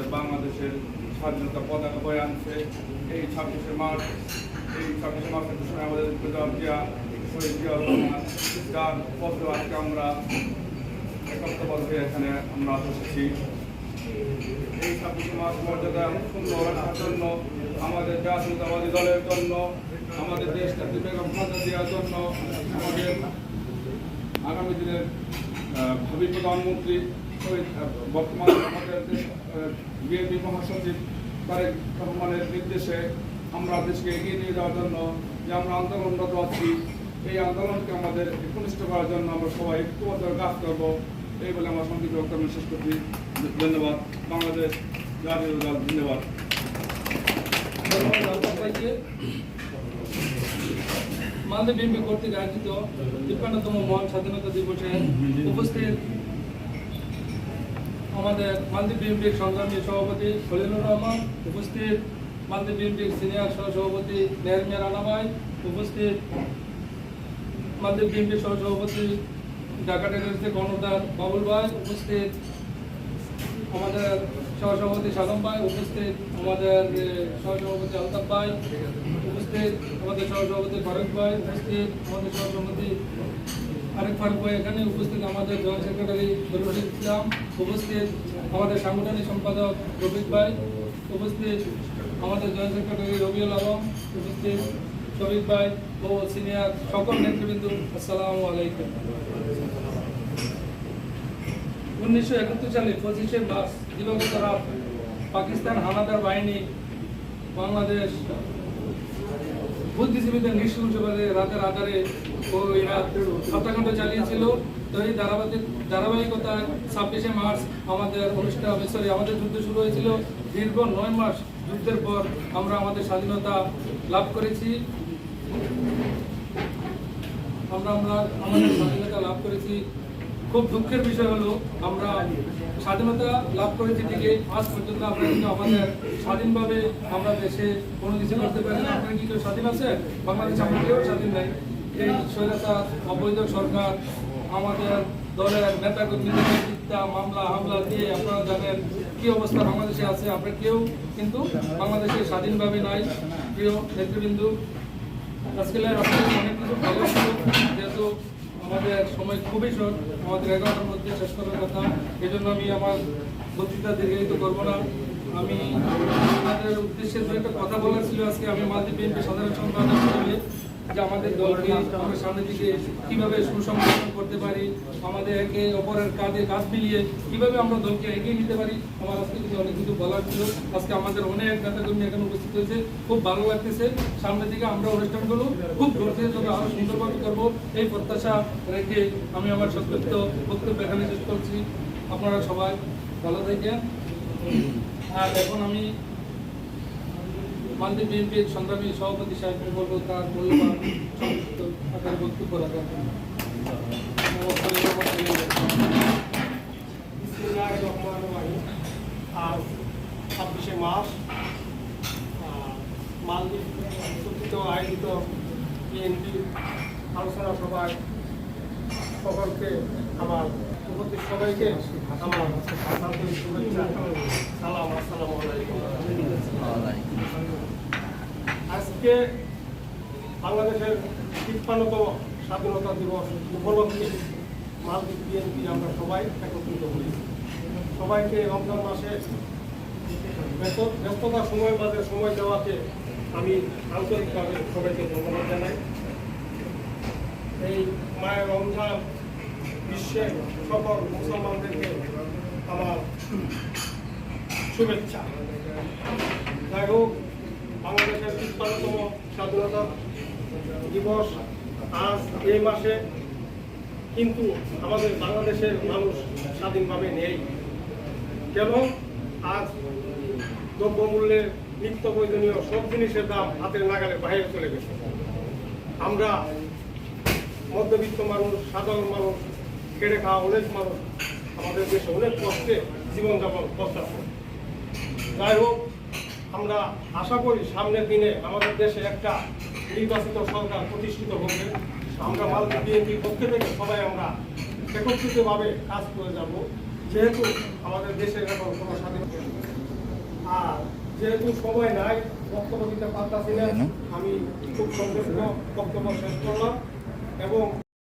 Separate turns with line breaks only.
আমাদের বাংলাদেশের স্বাধীনতা পতাকা বয়ে আনছে। এই ছাব্বিশে মার্চ, এই ছাব্বিশে মার্চের সময় আমাদের জিয়া শহীদ জিয়া রহমান, যার পত্র আজকে আমরা হয়ে এখানে আমরা এসেছি এই ছাব্বিশে মার্চ মর্যাদা সুন্দর রাখার জন্য, আমাদের জাতীয়তাবাদী দলের জন্য, আমাদের দেশ জাতি বেগম খালেদা জিয়ার জন্য, আমাদের আগামী দিনের ভাবি প্রধানমন্ত্রী আহ, বর্তমান আমাদের বিএনপি মহাসচিব তারেক রহমানের নির্দেশে আমরা দেশকে এগিয়ে নিয়ে যাওয়ার জন্য যে আমরা আন্দোলনরত আছি এই আন্দোলনকে আমাদের একনিষ্ঠ করার জন্য আমরা সবাই ঐক্যবদ্ধ কাজ করব এই বলে আমার সংক্ষিপ্ত বক্তব্য শেষ করছি। ধন্যবাদ। বাংলাদেশ ধন্যবাদ।
মালদা বিএনপি কর্তৃক আয়োজিত তিপ্পান্নতম মহান স্বাধীনতা দিবসে উপস্থিত আমাদের মালদ্বীপ বিএনপির সংগ্রামী সভাপতি খলিলুর রহমান, উপস্থিত মালদ্বীপ বিএনপির সিনিয়র সহ সভাপতি নেহরমিয়া রানাভাই, উপস্থিত মালদ্বীপ বিএনপির সহ সভাপতি ঢাকা টেকার্সে কর্ণধার বাবুল ভাই, উপস্থিত আমাদের সহসভাপতি সালম ভাই, উপস্থিত আমাদের সহসভাপতি আলতাফ ভাই, উপস্থিত আমাদের সহসভাপতি ফারুক ভাই, উপস্থিত আমাদের সহসভাপতি আরেক ফারুক ভাই এখানে উপস্থিত। আমাদের জয়েন্ট সেক্রেটারি দরুল ইসলাম উপস্থিত আমাদের সাংগঠনিক সম্পাদক রফিক ভাই। উপস্থিত আমাদের জয়েন্ট সেক্রেটারি রবিউল আলম। উপস্থিত শফিক ভাই ও সিনিয়র সকল নেতৃবৃন্দ। আসসালামু আলাইকুম। উনিশশো একাত্তর সালে পঁচিশে মার্চ দিবাগত রাত পাকিস্তান হানাদার বাহিনী, বাংলাদেশ বুদ্ধিজীবীদের নিঃসংসভাবে রাতের আধারে ওই রাত হত্যাকাণ্ড চালিয়েছিল। তো এই ধারাবাহিক ধারাবাহিকতায় ছাব্বিশে মার্চ আমাদের অনুষ্ঠান সরি আমাদের যুদ্ধ শুরু হয়েছিল। দীর্ঘ নয় মাস যুদ্ধের পর আমরা আমাদের স্বাধীনতা লাভ করেছি। আমরা আমরা আমাদের স্বাধীনতা লাভ করেছি। খুব দুঃখের বিষয় হলো, আমরা স্বাধীনতা লাভ করেছি ঠিকই। আজ পর্যন্ত আমরা কিন্তু আমাদের স্বাধীনভাবে আমরা দেশে কোনো কিছু করতে পারি না। আপনারা কি কেউ স্বাধীন আছে? বাংলাদেশ আমরা কেউ স্বাধীন নাই। এই স্বৈরাচার, অবৈধ সরকার, আমাদের দলের নেতা কর্মীদের মিথ্যা মামলা, হামলা দিয়ে আপনারা জানেন কি অবস্থা বাংলাদেশে আছে। আমরা কেউ কিন্তু বাংলাদেশে স্বাধীনভাবে নাই। প্রিয় নেতৃবৃন্দ আজকে অনেক কিছু ভালো ছিল। যেহেতু আমাদের সময় খুবই শর্ট, আমাদের এগারোটার মধ্যে শেষ করার কথা। এই জন্য আমি আমার বক্তৃতা দীর্ঘায়িত করব না। আমি আপনাদের উদ্দেশ্যে দু একটা কথা বলার ছিল আজকে। আমি মালদ্বীপ বিএনপি সাধারণ সম্পাদক হিসেবে যে আমাদের দলকে আমরা সামনের দিকে কীভাবে সুসংগঠন করতে পারি আমাদের একে অপরের কাঁধে কাঁধ মিলিয়ে কীভাবে আমরা দলকে এগিয়ে নিতে পারি, আমার আজকে কিন্তু অনেক কিছু বলার ছিল। আজকে আমাদের অনেক নেতাকর্মী এখানে উপস্থিত হয়েছে। খুব ভালো লাগতেছে। সামনের দিকে আমরা অনুষ্ঠানগুলো খুব ধৈর্যের সঙ্গে আরও সুন্দরভাবে করব। এই প্রত্যাশা রেখে আমি আমার সংক্ষিপ্ত বক্তব্য এখানে শেষ করছি। আপনারা সবাই ভালো থাকেন। আর এখন আমি মালদ্বীপ বিএনপির সংগ্রামী সভাপতি সাহেবকে বলব, তার মূল্যবান বক্তব্য রাখার জন্য।
আজ ছাব্বিশে মার্চ মালদ্বীপ আয়োজিত বিএনপি আলোচনা সভায় সকলকে আমার সবাইকে আমার আজকে বাংলাদেশের তিপ্পান্নতম স্বাধীনতা দিবস উপলক্ষে মালদ্বীপ বিএনপি আমরা সবাই একত্রিত হয়েছি সবাইকে রমজান মাসে ব্যস্ত- ব্যস্ততার সময় মাঝে সময় দেওয়াতে আমি আন্তরিকভাবে সবাইকে ধন্যবাদ জানাই। এই মায়ের রমজান বিশ্বের সকল মুসলমানদেরকে আমার শুভেচ্ছা। যাই হোক, বাংলাদেশের তিপ্পান্নতম স্বাধীনতা দিবস আজ এই মাসে, কিন্তু আমাদের বাংলাদেশের মানুষ স্বাধীনভাবে নেই। কেন? আজ দ্রব্যমূল্যের নিত্য প্রয়োজনীয় সব জিনিসের দাম হাতের নাগালে বাইরে চলে গেছে। আমরা মধ্যবিত্ত মানুষ, সাধারণ মানুষ খেটে খাওয়া অনেক মানুষ আমাদের দেশে অনেক কষ্টে জীবনযাপন করতেছে যাই হোক আমরা আশা করি সামনের দিনে আমাদের দেশে একটা নির্বাচিত সরকার প্রতিষ্ঠিত হবে। আমরা মালদ্বীপ বিএনপির পক্ষ থেকে সবাই আমরা একত্রিতভাবে কাজ করে যাব। যেহেতু আমাদের দেশের এখন কোনো স্বাধীন যেহেতু সময় নাই বক্তব্য দিতে পারতাছি না আমি খুব সংক্ষিপ্ত বক্তব্য শেষ করলাম এবং